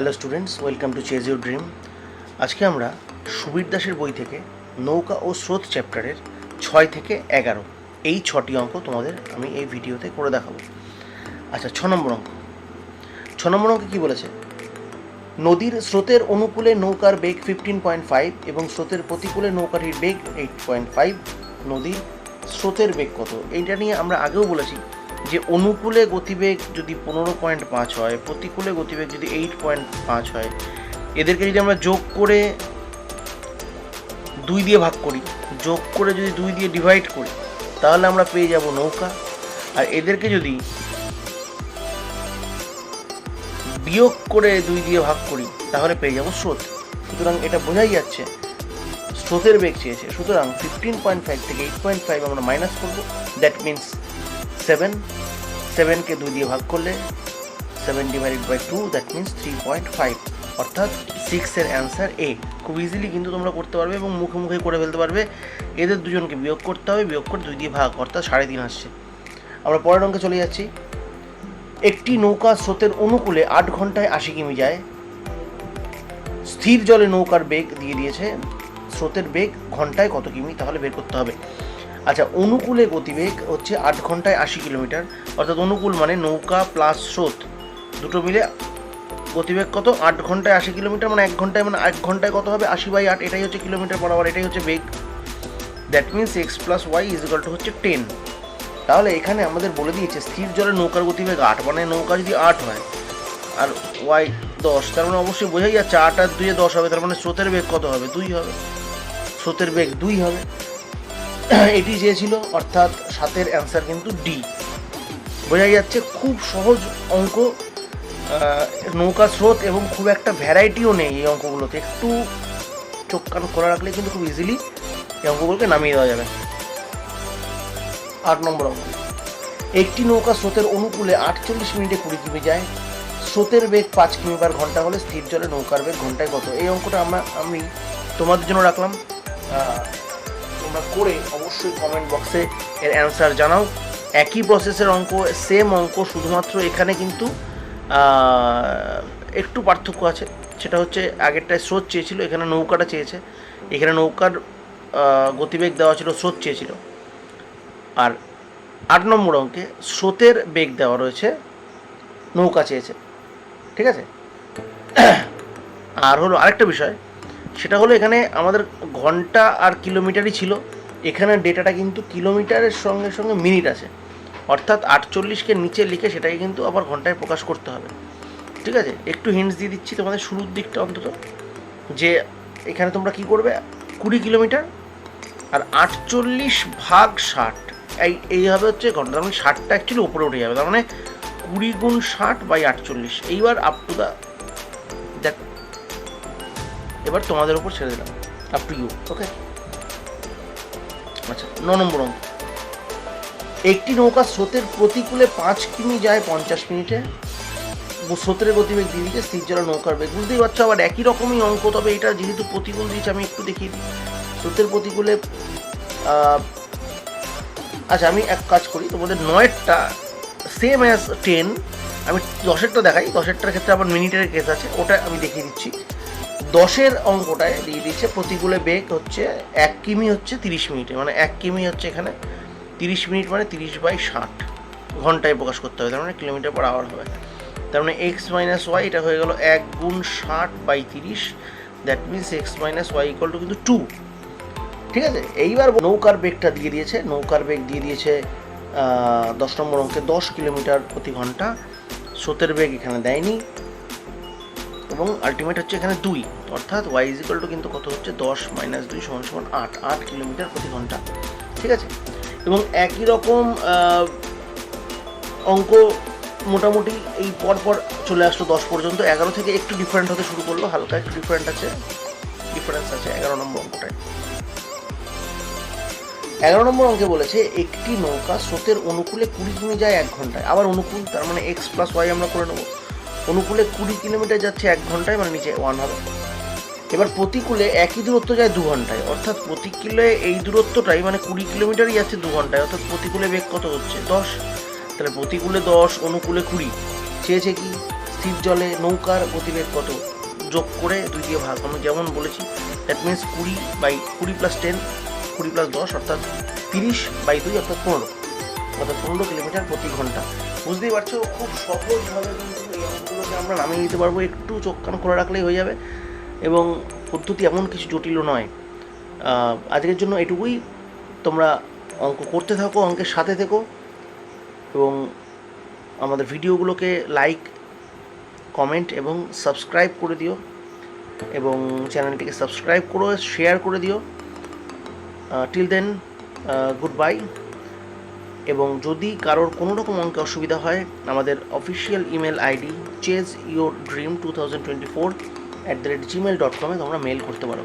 Hello students welcome to chase your dream আজকে আমরা সুবীর দাসের বই থেকে নৌকা ও স্রোত চ্যাপ্টারের ছয় থেকে এগারো, এই ছটি অঙ্ক তোমাদের আমি এই ভিডিওতে করে দেখাবো। আচ্ছা ছ নম্বর অঙ্ক। ছ নম্বর অঙ্কে কী বলেছে? নদীর স্রোতের অনুকূলে নৌকার বেগ ফিফটিন পয়েন্ট ফাইভ এবং স্রোতের প্রতিকূলে নৌকাটির বেগ এইট পয়েন্ট ফাইভ নদীর স্রোতের বেগ কত? এইটা নিয়ে আমরা আগেও বলেছি যে অনুকূলে গতিবেগ যদি পনেরো পয়েন্ট পাঁচ হয়, প্রতিকূলে গতিবেগ যদি এইট পয়েন্ট পাঁচ হয়, এদেরকে যদি আমরা যোগ করে দুই দিয়ে ভাগ করি, যোগ করে যদি দুই দিয়ে ডিভাইড করি, তাহলে আমরা পেয়ে যাব নৌকা। আর এদেরকে যদি বিয়োগ করে দুই দিয়ে ভাগ করি, তাহলে পেয়ে যাব স্রোত। সুতরাং এটা বোঝাই যাচ্ছে, স্রোতের বেগ চেয়েছে। সুতরাং ফিফটিন পয়েন্ট ফাইভ থেকে এইট পয়েন্ট ফাইভ আমরা মাইনাস করব। দ্যাট মিনস সেভেন সেভেনকে দুই দিয়ে ভাগ করলে seven divided by two that means three point five অর্থাৎ সিক্সের অ্যান্সার এ খুব ইজিলি কিন্তু তোমরা করতে পারবে এবং মুখে মুখে করে ফেলতে পারবে। এদের দুজনকে বিয়োগ করতে হবে, বিয়োগ করে দুই দিয়ে ভাগ, অর্থাৎ সাড়ে তিন আসছে। আমরা পরের অঙ্কে চলে যাচ্ছি। একটি নৌকা স্রোতের অনুকূলে আট ঘন্টায় আশি কিমি যায়। স্থির জলে নৌকার বেগ দিয়ে দিয়েছে। স্রোতের বেগ ঘন্টায় কত কিমি? তাহলে বের করতে হবে। আচ্ছা অনুকূলে গতিবেগ হচ্ছে আট ঘন্টায় আশি কিলোমিটার, অর্থাৎ অনুকূল মানে নৌকা প্লাস স্রোত, দুটো মিলে গতিবেগ কত? আট ঘন্টায় আশি কিলোমিটার মানে এক ঘন্টায় মানে এক ঘন্টায় কত হবে? আশি বাই আট, এটাই হচ্ছে কিলোমিটার বরাবর এটাই হচ্ছে বেগ। That means x plus y is equal to হচ্ছে টেন তাহলে এখানে আমাদের বলে দিয়েছে স্থির জলে নৌকার গতিবেগ আট মানে নৌকা যদি আট হয়, আর ওয়াই দশ, তার মানে অবশ্যই বোঝাই যাচ্ছে আট আর দুইয়ে দশ হবে, তার মানে স্রোতের বেগ কত হবে? দুই হবে। স্রোতের বেগ দুই হবে। এটি চেয়েছিল অর্থাৎ সাতের অ্যান্সার কিন্তু ডি বোঝাই যাচ্ছে খুব সহজ অঙ্ক নৌকা স্রোত এবং খুব একটা ভ্যারাইটিও নেই এই অঙ্কগুলোতে। একটু চোখ কান খোলা রাখলে কিন্তু খুব ইজিলি এই অঙ্কগুলোকে নামিয়ে দেওয়া যাবে। আট নম্বর অঙ্ক। একটি নৌকা স্রোতের অনুকূলে আটচল্লিশ মিনিটে কুড়ি কিমি যায়। স্রোতের বেগ পাঁচ কিমি পার ঘণ্টা হলে স্থির জলে নৌকার বেগ ঘন্টায় কত? এই অঙ্কটা আমরা, আমি তোমাদের জন্য রাখলাম। তোমরা করে অবশ্যই কমেন্ট বক্সে এর অ্যান্সার জানাও। একই প্রসেসের অঙ্ক সেম অঙ্ক, শুধুমাত্র এখানে কিন্তু একটু পার্থক্য আছে। সেটা হচ্ছে আগেরটায় স্রোত চেয়েছিল, এখানে নৌকাটা চেয়েছে। এখানে নৌকার গতিবেগ দেওয়া ছিল, স্রোত চেয়েছিল। আর আট নম্বর অঙ্কে স্রোতের বেগ দেওয়া রয়েছে, নৌকা চেয়েছে। ঠিক আছে? আর হলো আরেকটা বিষয় সেটা হলো এখানে আমাদের ঘণ্টা আর কিলোমিটারই ছিল। এখানে ডেটাটা কিন্তু কিলোমিটারের সঙ্গে সঙ্গে মিনিট আছে। অর্থাৎ আটচল্লিশকে নিচে লিখে সেটাকে কিন্তু আবার ঘন্টায় প্রকাশ করতে হবে। ঠিক আছে? একটু হিন্টস দিয়ে দিচ্ছি তোমাদের শুরুর দিকটা অন্তত। যে এখানে তোমরা কি করবে? কুড়ি কিলোমিটার আর আটচল্লিশ ভাগ ষাট। এই এইভাবে হচ্ছে ঘণ্টা। তার মানে ষাটটা অ্যাকচুয়ালি উপরে উঠে যাবে। তার মানে কুড়ি গুণ ষাট বাই আটচল্লিশ। এইবার আপ টু দ্য দেখ এবার তোমাদের উপর ছেড়ে দিলাম। আপ টু ইউ ওকে আচ্ছা ন নম্বর অঙ্ক। একটি নৌকা স্রোতের প্রতিকূলে পাঁচ কিমি যায় পঞ্চাশ মিনিটে। স্রোতের গতিবেগ দিয়ে দিচ্ছে স্থির জলে নৌকার বেগ। বুঝতেই পারছ আবার একই রকমই অঙ্ক, তবে এটা যেহেতু প্রতিকূল দিয়েছে আমি একটু দিই। স্রোতের প্রতিকূলে আচ্ছা আমি এক কাজ করি, তোমাদের নয়েরটা সেম অ্যাজ টেন আমি দশেরটা দেখাই, দশেরটার ক্ষেত্রে আবার মিনিটের কেস আছে, ওটা আমি দেখিয়ে দিচ্ছি। দশের অঙ্কটায় দিয়ে দিচ্ছে, প্রতিকূলে বেগ হচ্ছে এক কিমি হচ্ছে তিরিশ মিনিটে মানে এক কিমি হচ্ছে এখানে তিরিশ মিনিট মানে তিরিশ বাই ষাট। ঘন্টায় প্রকাশ করতে হবে, তার মানে কিলোমিটার পার আওয়ার হবে। তার মানে এক্স মাইনাস ওয়াই এটা হয়ে গেল এক গুণ ষাট বাই তিরিশ that means x minus y equal to কিন্তু টু ঠিক আছে? এইবার নৌকার বেগটা দিয়ে দিয়েছে, নৌকার বেগ দিয়ে দিয়েছে দশ নম্বর অঙ্কে দশ কিলোমিটার প্রতি ঘণ্টা। স্রোতের বেগ এখানে দেয়নি। এবং আলটিমেট হচ্ছে এখানে দুই। অর্থাৎ ওয়াই ইজিক্যাল টু কিন্তু কত হচ্ছে? দশ মাইনাস দুই সমান সমান আট। আট কিলোমিটার প্রতি ঘণ্টা। ঠিক আছে? এবং একই রকম অঙ্ক মোটামুটি এই পর পর চলে আসলো দশ পর্যন্ত। এগারো থেকে একটু ডিফারেন্ট হতে শুরু করল। হালকা একটু ডিফারেন্ট আছে। ডিফারেন্স আছে এগারো নম্বর অঙ্কটায়। এগারো নম্বর অঙ্কে বলেছে, একটি নৌকা স্রোতের অনুকূলে কুড়ি কিমি যায় এক ঘন্টায়। আবার অনুকূল, তার মানে এক্স প্লাস ওয়াই আমরা করে নেব। অনুকূলে কুড়ি কিলোমিটার যাচ্ছে এক ঘন্টায় মানে নিচে ওয়ান হবে। এবার প্রতিকূলে একই দূরত্ব যায় দু ঘন্টায়। অর্থাৎ প্রতিকূলে এই দূরত্বটাই মানে কুড়ি কিলোমিটারই যাচ্ছে দু ঘন্টায়। অর্থাৎ প্রতিকূলে বেগ কত হচ্ছে? দশ। তাহলে প্রতিকূলে দশ, অনুকূলে কুড়ি। চেয়েছে কি? স্থির জলে নৌকার গতিবেগ কত? যোগ করে দুই দিয়ে ভাগ। আমরা যেমন বলেছি দ্যাট মিনস কুড়ি বাই কুড়ি প্লাস টেন কুড়ি প্লাস দশ, অর্থাৎ তিরিশ বাই দুই, অর্থাৎ পনেরো। অর্থাৎ পনেরো কিলোমিটার প্রতি ঘণ্টা। বুঝতেই পারছ? খুব সহজভাবে কিন্তু আমরা নামিয়ে দিতে পারব। একটু চোখ কান করে রাখলেই হয়ে যাবে। এবং পদ্ধতি এমন কিছু জটিলও নয়। আজকের জন্য এটুকুই। তোমরা অঙ্ক করতে থাকো, অঙ্কের সাথে থেকো। এবং আমাদের ভিডিওগুলোকে লাইক কমেন্ট এবং সাবস্ক্রাইব করে দিও। এবং চ্যানেলটিকে সাবস্ক্রাইব করো শেয়ার করে দিও। টিল দেন গুড বাই এবং যদি কারোর কোনো রকম অঙ্কে অসুবিধা হয়, আমাদের official email ID chase your dream two thousand twenty four at the rate Gmail dot কমে তোমরা মেল করতে পারো।